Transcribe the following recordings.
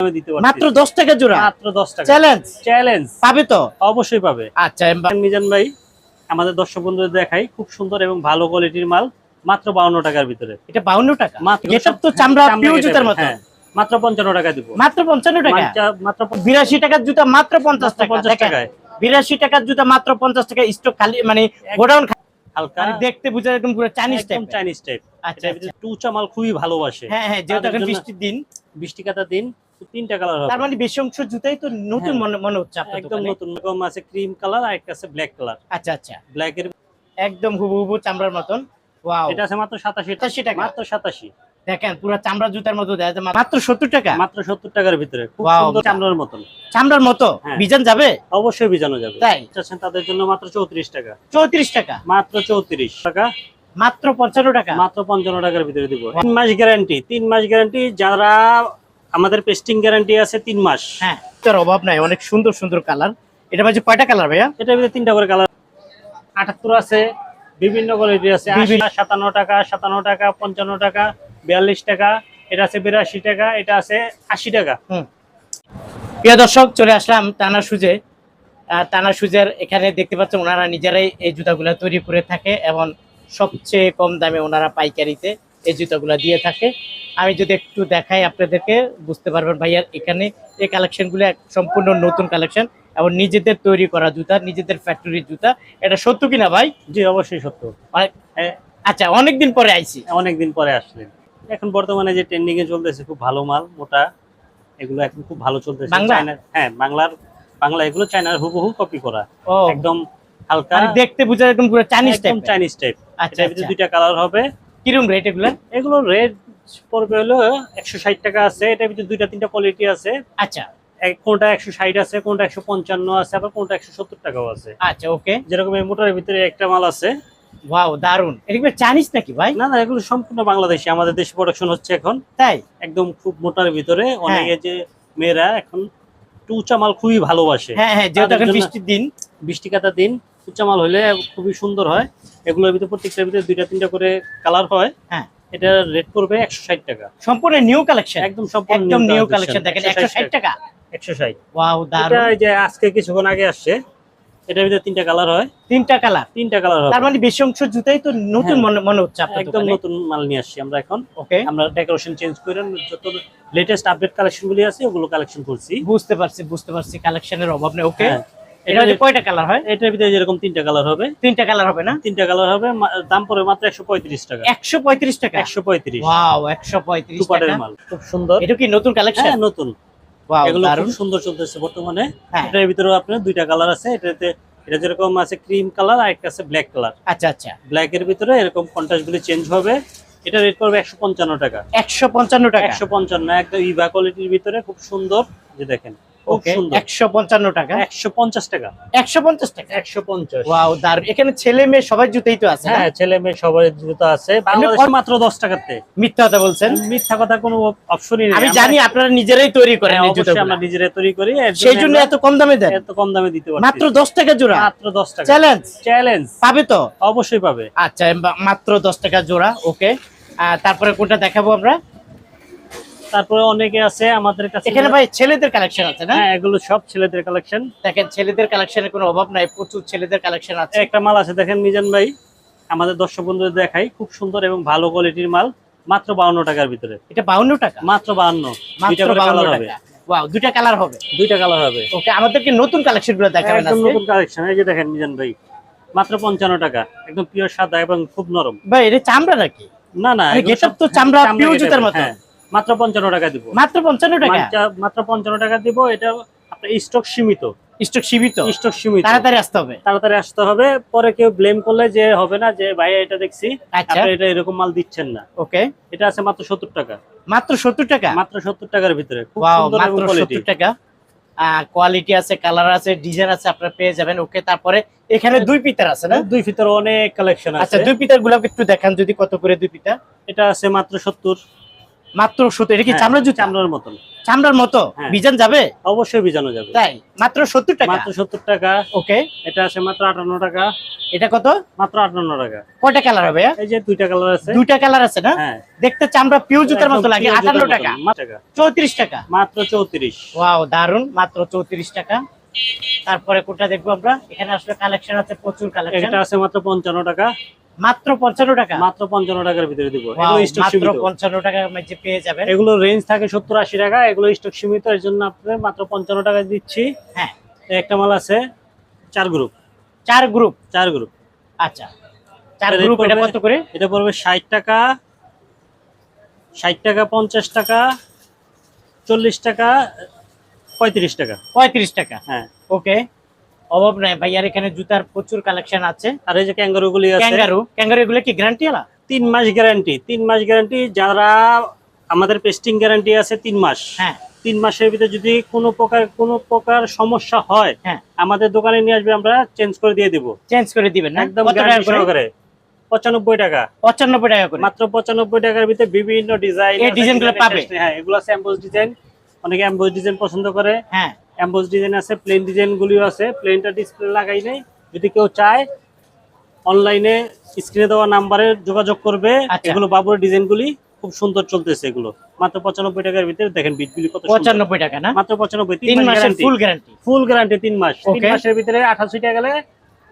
আমি দিতে পারছি। মাত্র দশ টাকা জোড়া? মাত্র দশ টাকা। চ্যালেঞ্জ চ্যালেঞ্জ পাবে তো? অবশ্যই পাবে। আচ্ছা মিজান ভাই আমাদের দর্শক বন্ধুদের দেখাই খুব সুন্দর এবং ভালো কোয়ালিটির মাল মাত্র বাউন্ন টাকার ভিতরে। এটা বাউন্ন টাকা? মাত্র গেটআপ তো চামড়া চামড়া জুতার মতো। মাত্র পঞ্চান্ন টাকা দিব। মাত্র পঞ্চান্ন টাকা? মাত্র- মাত্র পঞ্চান্ন বিরাশি টাকার জুতা মাত্র পঞ্চাশ টাকা পঞ্চাশ দেখেন, টাকায়। বিরাশি টাকার জুতা মাত্র পঞ্চাশ টাকা স্টক খালি মানে গোডাউন হালকা। দেখতে বুঝা পুরো চাইনিজ টাইপ একদম চাইনিজ টাইপ আচ্ছা মাল খুবই ভালোবাসে। হ্যাঁ হ্যাঁ যেহেতু এখন বৃষ্টির দিন। বৃষ্টি কাটা দিন। তিনটা কালার হবে। তার মানে বেশি অংশ জুতাই তো নতুন হ্যাঁ। মনে হচ্ছে আপনার একদম নতুন রকম আছে ক্রিম কালার আর একটা আছে ব্ল্যাক কালার আচ্ছা আচ্ছা। ব্ল্যাক এর একদম চামড়ার মতন। ওয়াও এটা আছে মাত্র সাতাশি 87 টাকা। মাত্র সাতাশি। দেখেন পুরো চামড়া জুতার মতো মাত্র সত্তর টাকা? মাত্র সত্তর টাকার ভিতরে। খুব সুন্দর চামড়ার মতন। চামড়ার মতো? হ্যাঁ। বিজান যাবে? অবশ্যই বিজানো যাবে। তাই? চাচ্ছেন তাদের জন্য মাত্র চৌত্রিশ টাকা। চৌত্রিশ টাকা? মাত্র চৌত্রিশ টাকা। মাত্র পঞ্চান্ন টাকা? মাত্র পঞ্চান্ন টাকার ভিতরে দিব। তিন মাস গ্যারান্টি তিন মাস গ্যারান্টি যারা আমাদের পেস্টিং গ্যারান্টি আছে তিন মাস। হ্যাঁ তার অভাব নাই অনেক সুন্দর সুন্দর কালার। এটা মাঝে কয়টা কালার ভাইয়া? এটা ভিতরে তিনটা করে কালার। আটাত্তর আছে বিভিন্ন কোয়ালিটি আছে। সাতান্ন টাকা সাতান্ন টাকা পঞ্চান্ন টাকা বিয়াল্লিশ টাকা এটা আছে বিরাশি টাকা এটা আছে আশি টাকা। প্রিয় দর্শক চলে আসলাম টানা সুজে। টানা সুজের এখানে দেখতে পাচ্ছেন ওনারা নিজেরাই এই জুতাগুলো তৈরি করে থাকে এবং সবচেয়ে কম দামে ওনারা পাইকারিতে এই জুতাগুলো দিয়ে থাকে। আমি যদি একটু দেখাই আপনাদেরকে বুঝতে পারবেন ভাইয়ার এখানে এই কালেকশনগুলো এক সম্পূর্ণ নতুন কালেকশন এবং নিজেদের তৈরি করা জুতা নিজেদের ফ্যাক্টরির জুতা। এটা সত্য কিনা ভাই? জি অবশ্যই সত্য। আচ্ছা অনেকদিন পরে আইছি। অনেকদিন পরে আসলেন। এখন বর্তমানে যে ট্রেন্ডিং এ চলতেছে খুব ভালো মাল মোটা। এগুলো এখন খুব ভালো চলতেছে? হ্যাঁ বাংলার বাংলা এগুলো চায়নার হুবহু কপি করা। একদম হালকা। মানে দেখতে বুঝা এরকম পুরো চাইনিজ টাইপ চাইনিজ টাইপ আচ্ছা দুইটা কালার হবে। কিরম রেট এগুলো? এগুলো রেট পড়বে হলো একশো ষাট টাকা আছে এটার ভিতরে দুইটা তিনটা কোয়ালিটি আছে। আচ্ছা। কোনটা একশো ষাট আছে কোনটা একশো পঞ্চান্ন আছে আবার কোনটা একশো সত্তর টাকাও আছে। আচ্ছা ওকে যেরকম এই মোটরের ভিতরে একটা মাল আছে। ওয়াও দারুণ এটা চাইনিজ নাকি ভাই? না না এগুলো সম্পূর্ণ বাংলাদেশি আমাদের দেশে প্রোডাকশন হচ্ছে এখন। তাই? একদম খুব মোটার ভিতরে। হ্যাঁ। অনেকে যে মেয়েরা এখন একটু উঁচা মাল খুবই ভালোবাসে। হ্যাঁ হ্যাঁ যেহেতু এখন বৃষ্টির দিন। বৃষ্টি কাটা দিন। উঁচা মাল হলে খুবই সুন্দর হয়। এগুলোর ভিতরে প্রত্যেকটার ভিতরে দুইটা তিনটা করে কালার হয়। হ্যাঁ। এটা রেট পড়বে একশো ষাট টাকা। সম্পূর্ণ নিউ কালেকশন একদম সম্পূর্ণ একদম নিউ কালেকশন দেখেন একশো ষাট টাকা? একশো ষাট। ওয়াও এটা দারুণ এই যে আজকে কিছুক্ষণ আগে আসছে। এটার ভিতরে তিনটা কালার হয়। তিনটা কালার তিনটা কালার তার মানে বেশি অংশ জুতাই তো নতুন হ্যাঁ। মনে হচ্ছে একদম নতুন মাল নিয়ে আসছি আমরা এখন। ওকে আমরা ডেকোরেশন চেঞ্জ করে যত লেটেস্ট আপডেট কালেকশন গুলি আছে ওগুলো কালেকশন করছি বুঝতে পারছি বুঝতে পারছি কালেকশনের অভাব নেই। ওকে হ্যাঁ। এটা হচ্ছে কয়টা কালার হয়? এটার ভিতরে যেরকম তিনটা কালার হবে। তিনটা কালার হবে না? তিনটা কালার হবে দাম পড়বে মাত্র একশো পঁয়ত্রিশ টাকা। একশো পঁয়ত্রিশ টাকা? ওয়াও মাল। খুব সুন্দর। এটা কি নতুন কালেকশন হ্যাঁ নতুন। ওয়াও সুন্দর চলতেছে বর্তমানে। হ্যাঁ। এটার ভিতরেও আপনার দুইটা কালার আছে। এটাতে এটা যেরকম আছে ক্রিম কালার আর একটা আছে ব্ল্যাক কালার আচ্ছা আচ্ছা। ব্ল্যাক এর ভিতরে এরকম কন্ট্রাস্ট গুলি চেঞ্জ হবে। এটা রেট একশো পঞ্চান্ন টাকা। একশো পঞ্চান্ন টাকা। একশো পঞ্চান্ন একদম ইভা কোয়ালিটির ভিতরে খুব সুন্দর। যে দেখেন। ওকে টাকা। একশো পঞ্চাশ টাকা। একশো পঞ্চাশ টাকা? ওয়াও এখানে ছেলে মেয়ে সবাই জুতেই তো আছে হ্যাঁ ছেলে মেয়ে সবার জুতো আছে। বাংলাদেশে মাত্র দশ টাকাতে মিথ্যা কথা বলছেন? মিথ্যা কথা কোনো অপশনই নেই। আমি জানি আপনারা নিজেরাই তৈরি করেন হ্যাঁ, এই অবশ্যই আমরা নিজেরা তৈরি করি। সেই জন্য এত কম দামে দেন? এত কম দামে দিতে পারছি। মাত্র দশ টাকা জোড়া? মাত্র দশ টাকা। চ্যালেঞ্জ চ্যালেঞ্জ পাবে তো? অবশ্যই পাবে। আচ্ছা মাত্র দশ টাকা জোড়া ওকে তারপরে কোনটা দেখাবো আমরা? তারপরে অনেকে আছে আমাদের কাছে এখানে ভাই ছেলেদের কালেকশন আছে না? হ্যাঁ এগুলো সব ছেলেদের কালেকশন দেখেন ছেলেদের কালেকশনের কোনো অভাব নাই প্রচুর ছেলেদের কালেকশন আছে। একটা মাল আছে দেখেন মিজান ভাই আমাদের দর্শক বন্ধুদের দেখাই খুব সুন্দর এবং ভালো কোয়ালিটির মাল মাত্র বাউন্ন টাকার ভিতরে। এটা বাউন্ন টাকা? মাত্র বাউন্ন। মাত্র বাউন্ন টাকা। ওয়াও দুইটা কালার হবে? দুইটা কালার হবে। ওকে আমাদেরকে নতুন কালেকশনগুলো দেখাবেন আজকে। নতুন কালেকশন এই যে দেখেন মিজান ভাই মাত্র পঞ্চান্ন টাকা একদম পিওর সাদা এবং খুব নরম। ভাই এটা চামড়া নাকি? না না গেটআপ সব তো চামড়া কেটে জুতার মতো। হ্যাঁ। মাত্র পঞ্চান্ন টাকা দিব। মাত্র পঞ্চান্ন টাকা? মাত্র- পঞ্চান্ন টাকা দিব এটা আপনার স্টক সীমিত। স্টক সীমিত? স্টক সীমিত। তাড়াতাড়ি আসতে হবে। তাড়াতাড়ি আসতে হবে পরে কেউ ব্লেম করলে যে হবে না যে ভাই এটা দেখছি আচ্ছা। আপনি এটা এরকম মাল দিচ্ছেন না। ওকে। এটা আছে মাত্র সত্তর টাকা। মাত্র সত্তর টাকা? মাত্র সত্তর টাকার ভিতরে খুব সুন্দর এবং মাত্র কোয়ালিটি সত্তর টাকা। কোয়ালিটি আছে কালার আছে ডিজাইন আছে আপনারা পেয়ে যাবেন। ওকে তারপরে এখানে দুই পিতার আছে না? দুই ভিতরে অনেক কালেকশন আচ্ছা আছে। দুই পিতার গুলাকে একটু দেখান যদি কত করে দুই পিতা এটা আছে মাত্র সত্তর। মাত্র সত্তর এটা কি হ্যাঁ, চামড়ার জুতা? চামড়ার মতন। চামড়ার মতো? হ্যাঁ। বিজান যাবে? অবশ্যই বিজানো যাবে। তাই? মাত্র সত্তর টাকা? মাত্র সত্তর টাকা। ওকে। এটা আছে মাত্র আটান্ন টাকা। এটা কত? মাত্র আটান্ন টাকা। কয়টা কালার হবে এই যে দুইটা কালার আছে। দুইটা কালার আছে না? হ্যাঁ। দেখতে চামড়া পিউ জুতার মতো লাগে। আটান্ন টাকা। টাকা। চৌত্রিশ টাকা। মাত্র চৌত্রিশ। ওয়াও দারুণ মাত্র চৌত্রিশ টাকা। তারপরে কোনটা দেখব আমরা? এখানে আসলে কালেকশন আছে প্রচুর কালেকশন এটা আছে মাত্র পঞ্চান্ন টাকা। মাত্র পঞ্চান্ন টাকা। মাত্র পঞ্চান্ন টাকার ভিতরে দিব। এগুলো স্টক মাত্র টাকার মধ্যে পেয়ে যাবেন। এগুলো রেঞ্জ থাকে সত্তর আশি টাকা এগুলো স্টক সীমিত এর জন্য আপনার মাত্র পঞ্চান্ন টাকা দিচ্ছি। হ্যাঁ। একটা মাল আছে চার গ্রুপ চার গ্রুপ চার গ্রুপ আচ্ছা। চার গ্রুপ এটা কত করে? এটা পড়বে ষাট টাকা ষাট টাকা পঞ্চাশ টাকা চল্লিশ টাকা পঁয়ত্রিশ টাকা। পঁয়ত্রিশ টাকা। হ্যাঁ। ওকে অভাব নাই। ভাইয়ার এখানে জুতার প্রচুর কালেকশন আছে। আর এই যে ক্যাঙ্গারু গুলি আছে। ক্যাঙ্গারু? ক্যাঙ্গারু এগুলো কি গ্যারান্টি আলা? তিন মাস গ্যারান্টি তিন মাস গ্যারান্টি যারা আমাদের পেস্টিং গ্যারান্টি আছে তিন মাস। হ্যাঁ। তিন মাসের ভিতরে যদি কোনো প্রকার কোনো প্রকার সমস্যা হয় হ্যাঁ। আমাদের দোকানে নিয়ে আসবে আমরা চেঞ্জ করে দিয়ে দিব। চেঞ্জ করে দিবেন একদম গ্যারান্টি করে? সহকারে। পঁচানব্বই টাকা। পঁচানব্বই টাকা করে। মাত্র পঁচানব্বই টাকার ভিতরে বিভিন্ন ডিজাইন এই ডিজাইনগুলো পাবে? হ্যাঁ এগুলো এম্বোজ ডিজাইন অনেকে এম্বোজ ডিজাইন পছন্দ করে। হ্যাঁ। এম্বোজ ডিজাইন আছে প্লেন ডিজাইন গুলিও আছে। প্লেনটা ডিসপ্লে লাগাই নেই। যদি কেউ চায় অনলাইনে স্ক্রিনে দেওয়া নাম্বারে যোগাযোগ করবে। আচ্ছা। এগুলো বাবুর ডিজাইন গুলি খুব সুন্দর চলতেছে এগুলো। মাত্র পঁচানব্বই টাকার ভিতরে দেখেন বিটগুলি কত পঁচানব্বই টাকা না? মাত্র পঁচানব্বই তিন মাসের ফুল গ্যারান্টি ফুল গ্যারান্টি তিন মাস। তিন মাসের ভিতরে আঠাশি টাকা গেলে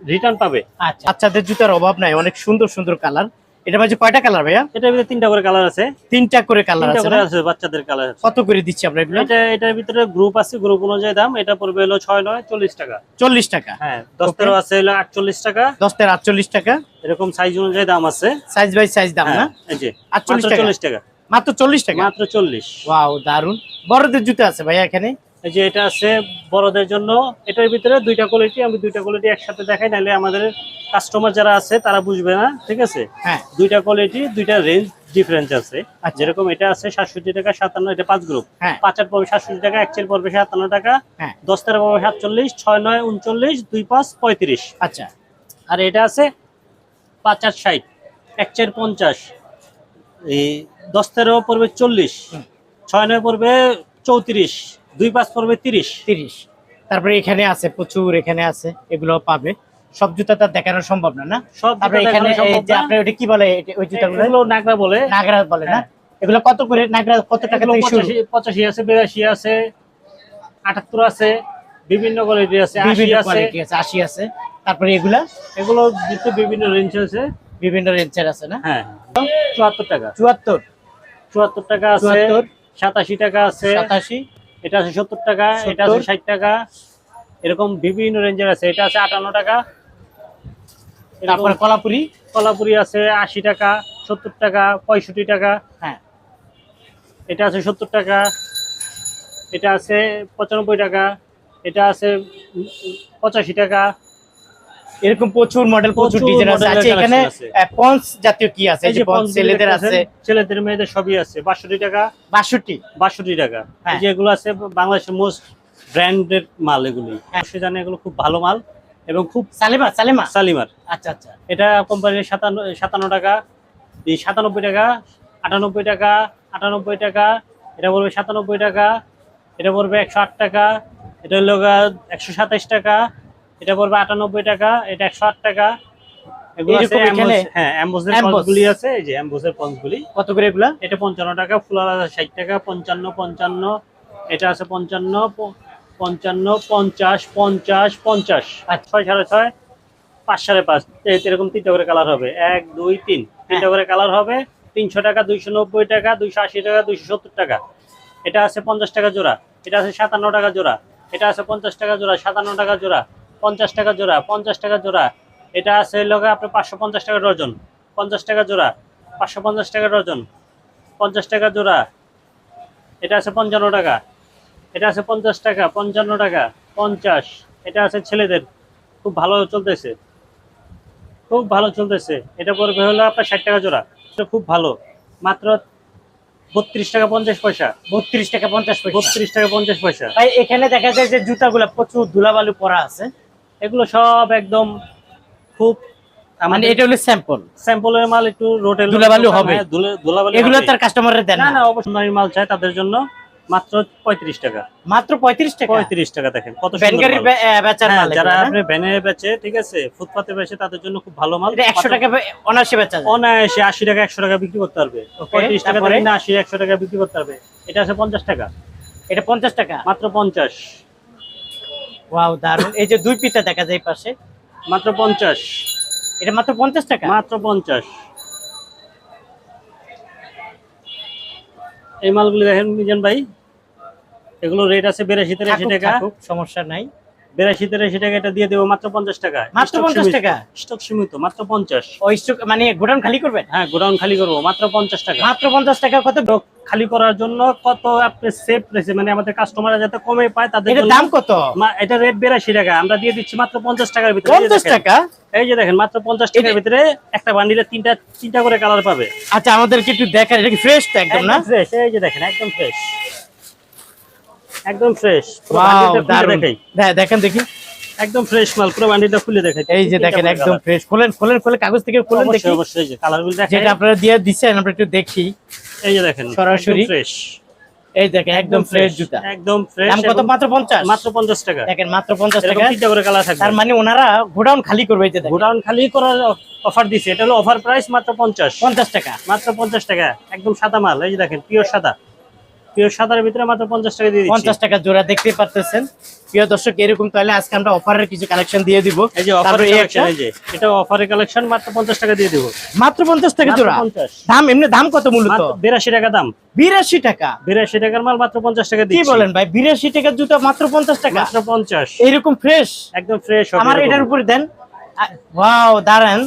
রিটার্ন পাবে। আচ্ছা। বাচ্চাদের জুতার অভাব নাই অনেক সুন্দর সুন্দর কালার এটা মাঝে কয়টা কালার ভাইয়া? এটার ভিতরে তিনটা করে কালার আছে। তিনটা করে কালার তিনটা আছে করে আছে বাচ্চাদের কালার কত করে দিচ্ছি আমরা এগুলো? এটা এটার ভিতরে গ্রুপ আছে গ্রুপ অনুযায়ী দাম। এটা পড়বে হলো ছয় নয় চল্লিশ টাকা। চল্লিশ টাকা। হ্যাঁ দশ তেরো আছে হলো আটচল্লিশ টাকা। দশ থেকে আটচল্লিশ টাকা। এরকম সাইজ অনুযায়ী দাম আছে। সাইজ বাই সাইজ দাম না? হ্যাঁ, এই যে আটচল্লিশ মাত্র টাকা। চল্লিশ টাকা। মাত্র চল্লিশ টাকা? মাত্র চল্লিশ। ওয়াও দারুণ বড়দের জুতো আছে ভাইয়া এখানে? এই যে এটা আছে বড়দের জন্য এটার ভিতরে দুইটা কোয়ালিটি আমি দুইটা কোয়ালিটি একসাথে দেখাই নাহলে আমাদের কাস্টমার যারা আছে তারা বুঝবে না ঠিক আছে? হ্যাঁ। দুইটা কোয়ালিটি দুইটা রেঞ্জ ডিফারেন্স আছে। আচ্ছা। যেরকম এটা আছে সাতষট্টি টাকা সাতান্ন এটা পাঁচ গ্রুপ হ্যাঁ। পর্বে সাতষট্টি টাকা এক চেল পড়বে সাতান্ন টাকা। হ্যাঁ। দশ তেরো পড়বে সাতচল্লিশ ছয় নয় উনচল্লিশ দুই পাঁচ পঁয়ত্রিশ। আচ্ছা। আর এটা আছে পাঁচ আর ষাট এক চার পঞ্চাশ। এই দশ তেরো পড়বে চল্লিশ ছয় নয় পড়বে চৌত্রিশ। দুই পাঁচ পড়বে তিরিশ। তিরিশ। তারপরে এখানে আছে প্রচুর এখানে আছে এগুলো পাবে। সব জুতা তার দেখানো সম্ভব না না? সব এখানে যে ওটা কি বলে ওই জুতাগুলো? নাগরা বলে। নাগরা বলে না? হ্যাঁ। এগুলো কত করে নাগরা কত টাকা থেকে শুরু? আছে বিরাশি আছে আটাত্তর আছে বিভিন্ন কোয়ালিটি আছে আশি বিভিন্ন আছে। কোয়ালিটি আছে তারপরে এগুলা? এগুলো দিতে বিভিন্ন রেঞ্জ আছে। বিভিন্ন রেঞ্জের আছে না? হ্যাঁ। চুয়াত্তর টাকা। চুয়াত্তর। চুয়াত্তর টাকা আছে চুয়াত্তর। সাতাশি টাকা আছে। সাতাশি। এটা আছে সত্তর টাকা এটা আছে ষাট টাকা এরকম বিভিন্ন রেঞ্জের আছে এটা আছে আটান্ন টাকা। তারপরে কলাপুরি? কলাপুরি আছে আশি টাকা সত্তর টাকা পঁয়ষট্টি টাকা। হ্যাঁ। এটা আছে সত্তর টাকা এটা আছে পঁচানব্বই টাকা এটা আছে পঁচাশি টাকা। এরকম প্রচুর মডেল প্রচুর ডিজাইন আছে। আচ্ছা এখানে আছে। আহ, পন্স জাতীয় কি আছে? এই যে পন্স ছেলেদের আছে। ছেলেদের মেয়েদের সবই আছে। বাষট্টি টাকা? বাষট্টি। বাষট্টি টাকা। হ্যাঁ। এই যে এগুলো আছে বাংলাদেশের মোস্ট ব্র্যান্ডেড মাল এগুলি। হ্যাঁ। সে জানে এগুলো খুব ভালো মাল এবং খুব সালেমা সালেমা? সালিমার। আচ্ছা আচ্ছা। এটা কোম্পানির সাতান্ন সাতান্ন টাকা এই সাতানব্বই টাকা আটানব্বই টাকা আটানব্বই টাকা এটা পড়বে সাতানব্বই টাকা এটা পড়বে একশো আট টাকা এটা হলো একশো সাতাইশ টাকা এটা পড়বে আটানব্বই টাকা এটা একশো আট টাকা। হ্যাঁ কত করে এগুলা? এটা পঞ্চান্ন টাকা ফুলার আছে ষাট টাকা পঞ্চান্ন পঞ্চান্ন। এটা আছে পঞ্চান্ন পঞ্চান্ন পঞ্চাশ পঞ্চাশ পঞ্চাশ। আর ছয় সাড়ে ছয় পাঁচ সাড়ে পাঁচ। এরকম তিনটা করে কালার হবে। এক দুই তিন। তিনটা করে কালার হবে। তিনশো টাকা দুইশো নব্বই টাকা দুইশো আশি টাকা দুইশো সত্তর টাকা। এটা আছে পঞ্চাশ টাকা জোড়া। এটা আছে সাতান্ন টাকা জোড়া। এটা আছে পঞ্চাশ টাকা জোড়া সাতান্ন টাকা জোড়া। পঞ্চাশ টাকা জোড়া পঞ্চাশ টাকা জোড়া। এটা আছে লগে আপনার পাঁচশো পঞ্চাশ টাকা ডজন। পঞ্চাশ টাকা জোড়া পাঁচশো পঞ্চাশ টাকা ডজন। পঞ্চাশ টাকা জোড়া। এটা আছে পঞ্চান্ন টাকা। এটা আছে পঞ্চাশ টাকা পঞ্চান্ন টাকা পঞ্চাশ। এটা আছে ছেলেদের। খুব ভালো চলতেছে। খুব ভালো চলতেছে। এটা পড়বে হলো আপনার ষাট টাকা জোড়া। এটা খুব ভালো। মাত্র বত্রিশ টাকা পঞ্চাশ পয়সা। বত্রিশ টাকা পঞ্চাশ পয়সা। বত্রিশ টাকা পঞ্চাশ পয়সা। এখানে দেখা যায় যে জুতাগুলা প্রচুর ধুলাবালু পরা আছে। এগুলো সব একদম খুব মানে এটা হলো স্যাম্পল স্যাম্পলের মাল একটু রোটেল ধুলাবালু হবে। ধুলাবালি এগুলো তার কাস্টমারের দেন না না? অবশ্যই। দামি মাল চাই তাদের জন্য মাত্র পঁয়ত্রিশ টাকা। মাত্র পঁয়ত্রিশ টাকা? পঁয়ত্রিশ টাকা দেখেন কত সুন্দর বেচার হ্যাঁ, মাল যারা? আপনি ভ্যানে বেচে ঠিক আছে ফুটপাতে বেচে তাদের জন্য খুব ভালো মাল। এটা একশো টাকা বে- অনায়াসে বেচা যায়। অনায়াসে আশি টাকা একশো টাকা বিক্রি করতে পারবে। Okay, পঁয়ত্রিশ টাকা তারপরে? থেকে না আশি একশো টাকা বিক্রি করতে পারবে। এটা আছে পঞ্চাশ টাকা। এটা পঞ্চাশ টাকা? মাত্র পঞ্চাশ। ওয়াও দারুণ এই যে দুই পিতা দেখা যায় পাশে। মাত্র পঞ্চাশ। এটা মাত্র পঞ্চাশ টাকা? মাত্র পঞ্চাশ। এই মালগুলি দেখেন মিজান ভাই এগুলো রেট আছে বিরাশি তিরাশি টাকা। খুব সমস্যা নাই। বিরাশি তিরাশি টাকা এটা দিয়ে দেবো মাত্র পঞ্চাশ টাকা। মাত্র 50 টাকা? স্টক সীমিত মাত্র পঞ্চাশ। ওই স্টক মানে গোডাউন খালি করবেন? হ্যাঁ গোডাউন খালি করব মাত্র পঞ্চাশ টাকা। মাত্র পঞ্চাশ টাকা কত? খালি করার জন্য কত আপনি সেভ রয়েছে মানে আমাদের কাস্টমাররা যাতে কমে পায় তাদের দাম কত? এটা রেট বিরাশি টাকা। আমরা দিয়ে দিচ্ছি মাত্র পঞ্চাশ টাকার ভিতরে। পঞ্চাশ টাকা? এই যে দেখেন মাত্র পঞ্চাশ টাকার ভিতরে একটা বান্ডিলে তিনটা তিনটা করে কালার পাবে। আচ্ছা আমাদেরকে একটু দেখান এটা কি ফ্রেশ তো একদম না? ফ্রেশ এই যে দেখেন একদম ফ্রেশ একদম ফ্রেশ দারুণ দেখেন দেখি। একদম ফ্রেশ মাল পুরো বান্ডিলটা খুলে দেখাই। এই যে দেখেন একদম ফ্রেশ খোলেন খোলেন খোলে কাগজ থেকে খোলেন দেখি। অবশ্যই যে কালারগুলো দেখেন যেটা আপনারা দিয়ে আমরা একটু দেখি। এই যে দেখেন সরাসরি। ফ্রেশ এই দেখেন একদম ফ্রেশ জুতা। একদম ফ্রেশ দাম কত? মাত্র পঞ্চাশ। মাত্র 50 টাকা। দেখেন মাত্র পঞ্চাশ এরকম টাকা। তিনটা করে কালার থাকবে। তার মানে ওনারা গোডাউন খালি করবে এই যে দেখেন। গোডাউন খালি করার অফার দিছে। এটা হলো অফার প্রাইস মাত্র 50 পঞ্চাশ টাকা। মাত্র 50 টাকা। একদম সাদা মাল এই যে দেখেন পিওর সাদা। পিওর সাদার ভিতরে মাত্র 50 টাকা দিয়ে দিচ্ছি। টাকা জোড়া দেখতে পারতেছেন। প্রিয় দর্শক এরকম তাহলে আজকে আমরা অফারের কিছু কালেকশন দিয়ে দিব। এই যে অফারের কালেকশন এই যে এটা অফারের কালেকশন মাত্র 50 টাকা দিয়ে দেব। মাত্র পঞ্চাশ টাকা জোড়া? 50 দাম এমনি দাম কত মূলত? 82 টাকা দাম। বিরাশি টাকা? 82 টাকার মাল মাত্র 50 টাকা কি বলেন ভাই বিরাশি টাকার জুতা মাত্র পঞ্চাশ টাকা? মাত্র 50 এইরকম ফ্রেশ একদম ফ্রেশ আমার এটার উপরে দেন। ওয়াও দাঁড়ান।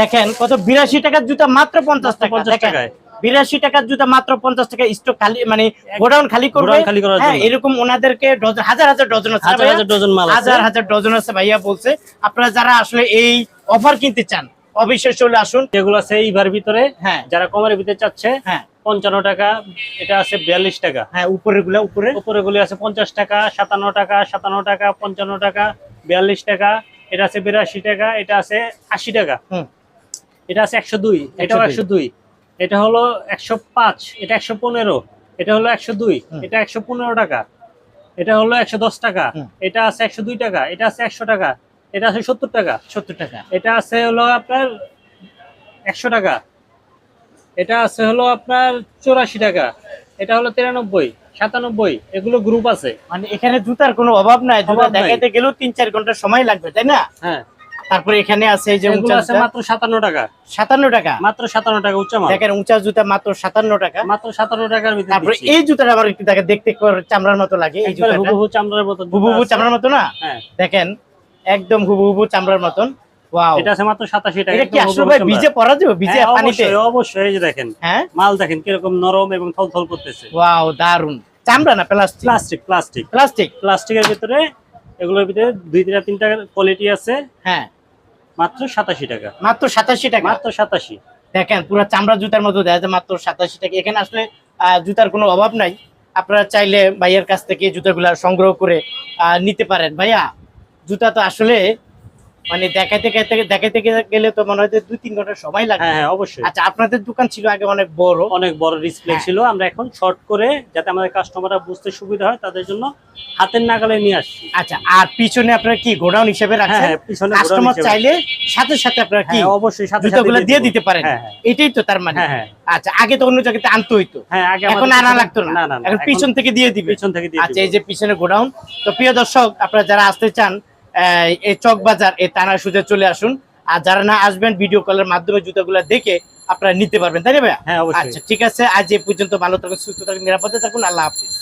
দেখেন কত বিরাশি টাকার জুতা মাত্র পঞ্চাশ মাত্র টাকা। 50 দেখেন। টাকায়। বিরাশি টাকার জুতা মাত্র পঞ্চাশ টাকা স্টক খালি মানে গোডাউন খালি করবে। হ্যাঁ এরকম ওনাদেরকে ডজন হাজার হাজার ডজন আছে। হাজার হাজার ডজন আছে। হাজার হাজার ডজন আছে ভাইয়া বলছে। আপনারা যারা আসলে এই অফার কিনতে চান অবশ্যই চলে আসুন। যেগুলো আছে এইবার ভিতরে হ্যাঁ। যারা কমের ভিতরে চাচ্ছে হ্যাঁ। পঞ্চান্ন টাকা এটা আছে বিয়াল্লিশ টাকা। হ্যাঁ উপরে গুলা উপরে। উপরে গুলি আছে পঞ্চাশ টাকা সাতান্ন টাকা সাতান্ন টাকা পঞ্চান্ন টাকা বিয়াল্লিশ টাকা এটা আছে বিরাশি টাকা এটা আছে আশি টাকা। হুম। এটা আছে একশো দুই এটাও একশো দুই। এটা হলো একশো পাঁচ এটা একশো পনেরো এটা হলো একশো দুই এটা একশো পনেরো টাকা এটা হলো একশো দশ টাকা এটা আছে একশো দুই টাকা এটা আছে একশো টাকা এটা আছে সত্তর টাকা সত্তর টাকা। এটা আছে হলো আপনার একশো টাকা এটা আছে হলো আপনার চৌরাশি টাকা এটা হলো তিরানব্বই সাতানব্বই এগুলো গ্রুপ আছে। মানে এখানে জুতার কোনো অভাব নাই জুতা। দেখাইতে গেলেও তিন চার ঘণ্টা সময় লাগবে তাই না? হ্যাঁ। তারপরে এখানে আছে এই যে উঁচা আছে মাত্র সাতান্ন টাকা। সাতান্ন টাকা? মাত্র সাতান্ন টাকা উচ্চ মাল। দেখেন উঁচা জুতা মাত্র সাতান্ন টাকা। মাত্র সাতান্ন টাকার ভিতরে তারপরে এই জুতাটা আমার একটু দেখে দেখতে চামড়ার মতো লাগে এই জুতাটা। হুবহু চামড়ার মতো হুবু চামড়ার মতো না? হ্যাঁ। দেখেন একদম হুবু হুবু চামড়ার মতন। ওয়াও। এটা আছে মাত্র সাতাশি টাকা এটা কি একদম আসলে ভাই ভিজে পরা যাবে ভিজে হ্যাঁ, পানিতে? অবশ্যই অবশ্যই এই দেখেন। হ্যাঁ? মাল দেখেন নরম এবং থলথল করতেছে। ওয়াও দারুণ চামড়া না প্লাস্টিক? Plastic plastic. প্লাস্টিক? প্লাস্টিকের ভিতরে এগুলোর ভিতরে দুই তিনটা তিনটা কোয়ালিটি আছে। হ্যাঁ। মাত্র সাতাশি টাকা। মাত্র সাতাশি টাকা? মাত্র সাতাশি। দেখেন পুরো চামড়া জুতার মতো দেখা যায় মাত্র সাতাশি টাকা। এখানে আসলে জুতার কোনো অভাব নাই। আপনারা চাইলে ভাইয়ের কাছ থেকে জুতাগুলা সংগ্রহ করে আহ, নিতে পারেন। ভাইয়া জুতা তো আসলে মানে দেখাইতে দেখাইতে গেলে তো মনে হয় দুই তিন ঘণ্টা সময় লাগে হ্যাঁ হ্যাঁ অবশ্যই। আচ্ছা আপনাদের দোকান ছিল আগে অনেক বড়। অনেক বড় ডিসপ্লে হ্যাঁ। ছিল। আমরা এখন শর্ট করে যাতে আমাদের কাস্টমাররা বুঝতে সুবিধা হয় তাদের জন্য হাতের নাগালে নিয়ে আসছি। আচ্ছা আর পিছনে আপনারা কি গোডাউন হিসেবে হ্যাঁ রাখছেন? হ্যাঁ পিছনে কাস্টমার চাইলে সাথে সাথে আপনারা কি অবশ্যই সাথে সাথে দিয়ে দিতে পারেন? এটাই তো তার মানে। আচ্ছা আগে তো অন্য জায়গাতে আনতে হইতো। হ্যাঁ আগে এখন আনা লাগতো না। এখন পিছন থেকে দিয়ে দিবে। পিছন থেকে দিয়ে আচ্ছা এই যে পিছনে গোডাউন। তো প্রিয় দর্শক আপনারা যারা আসতে চান এই চক বাজার এই টানা সুজে চলে আসুন। আর যারা না আসবেন ভিডিও কলের মাধ্যমে জুতাগুলো দেখে আপনারা নিতে পারবেন তাই না ভাইয়া? হ্যাঁ আচ্ছা ঠিক আছে। আজ এ পর্যন্ত ভালো থাকুন সুস্থ থাকুন নিরাপদে থাকুন। আল্লাহ হাফিজ।